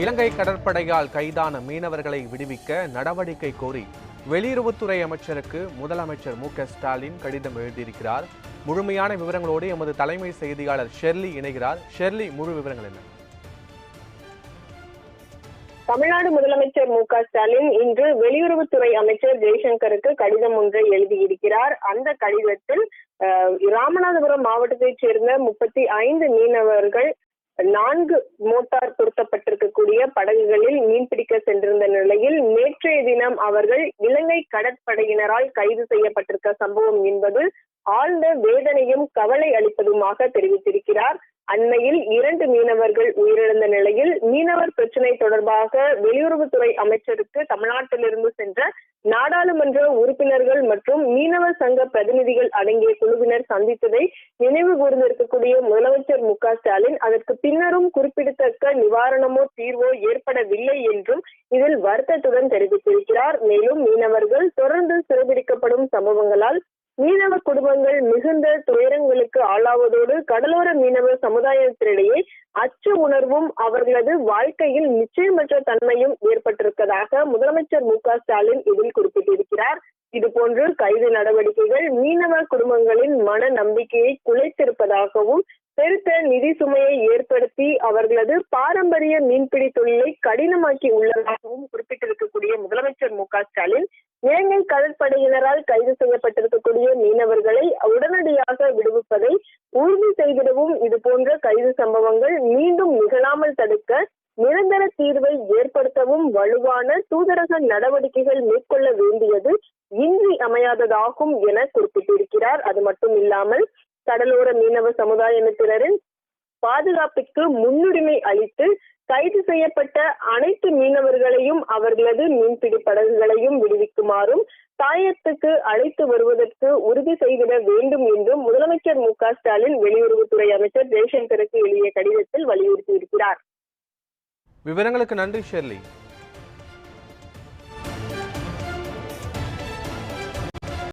இலங்கை கடற்படையால் கைதான மீனவர்களை விடுவிக்க நடவடிக்கை கோரி வெளியுறவுத்துறை அமைச்சருக்கு முதலமைச்சர் மு க ஸ்டாலின் கடிதம் எழுதியிருக்கிறார். முழுமையான விவரங்களோடு எமது தலைமை செய்தியாளர் ஷெர்லி இணைகிறார். ஷெர்லி முழு விவரங்கள் என்ன? தமிழ்நாடு முதலமைச்சர் மு க ஸ்டாலின் இன்று வெளியுறவுத்துறை அமைச்சர் ஜெய்சங்கருக்கு கடிதம் ஒன்றை எழுதியிருக்கிறார். அந்த கடிதத்தில் அஹ், ராமநாதபுரம் மாவட்டத்தைச் சேர்ந்த முப்பத்தி ஐந்து மீனவர்கள் நான்கு மோட்டார் பொருத்தப்பட்டிருக்கக்கூடிய படகுகளில் மீன்பிடிக்க சென்றிருந்த நிலையில் நேற்றைய தினம் அவர்கள் இலங்கை கடற்படையினரால் கைது செய்யப்பட்டிருக்க சம்பவம் என்பது ஆழ்ந்த வேதனையும் கவலை அளிப்பதுமாக தெரிவித்திருக்கிறார். அண்மையில் இரண்டு மீனவர்கள் உயிரிழந்த நிலையில் மீனவர் பிரச்சினை தொடர்பாக வெளியுறவுத்துறை அமைச்சருக்கு தமிழ்நாட்டிலிருந்து சென்ற நாடாளுமன்ற உறுப்பினர்கள் மற்றும் மீனவர் சங்க பிரதிநிதிகள் அடங்கிய குழுவினர் சந்தித்ததை நினைவு கூர்ந்திருக்கக்கூடிய முதலமைச்சர் மு க ஸ்டாலின் அதற்கு பின்னரும் குறிப்பிடத்தக்க நிவாரணமோ தீர்வோ ஏற்படவில்லை என்றும் இதில் வருத்தத்துடன் தெரிவித்திருக்கிறார். மேலும் மீனவர்கள் தொடர்ந்து சிறைபிடிக்கப்படும் சம்பவங்களால் மீனவ குடும்பங்கள் மிகுந்த துயரங்களுக்கு ஆளாவதோடு கடலோர மீனவ சமுதாயத்தினிடையே அச்ச உணர்வும் அவர்களது வாழ்க்கையில் நிச்சயமற்ற தன்மையும் ஏற்பட்டிருப்பதாக முதலமைச்சர் மு ஸ்டாலின் இதில் குறிப்பிட்டிருக்கிறார். இதுபோன்று கைது நடவடிக்கைகள் மீனவ குடும்பங்களின் மன நம்பிக்கையை குலைத்திருப்பதாகவும் பெருத்த நிதி சுமையை ஏற்படுத்தி அவர்களது பாரம்பரிய மீன்பிடி தொழிலை கடினமாக்கி உள்ளதாகவும் குறிப்பிட்டிருக்கக்கூடிய முதலமைச்சர் மு ஸ்டாலின் இலங்கை கடற்படையினரால் கைது செய்யப்பட்டிருக்கக்கூடிய மீனவர்களை உடனடியாக விடுவிப்பதை உறுதி செய்திடவும் இது போன்ற கைது சம்பவங்கள் மீண்டும் நிகழாமல் தடுக்க நிரந்தர தீர்வை ஏற்படுத்தவும் வலுவான தூதரக நடவடிக்கைகள் மேற்கொள்ள வேண்டியது இன்றி அமையாததாகும் என குறிப்பிட்டிருக்கிறார். அது மட்டும் இல்லாமல் கடலோர மீனவ சமுதாயத்தினரின் பாதுகாப்பிற்கு முன்னுரிமை அளித்து கைது செய்யப்பட்ட அனைத்து மீனவர்களையும் அவர்களது மீன்பிடி படகுகளையும் விடுவிக்குமாறும் தாயத்துக்கு அழைத்து வருவதற்கு உறுதி செய்திட வேண்டும் என்றும் முதலமைச்சர் மு க ஸ்டாலின் வெளியுறவுத்துறை அமைச்சர் ஜெய்சங்கருக்கு எழுதிய கடிதத்தில் வலியுறுத்தியிருக்கிறார். விவரங்களுக்கு நன்றி ஷெர்லி.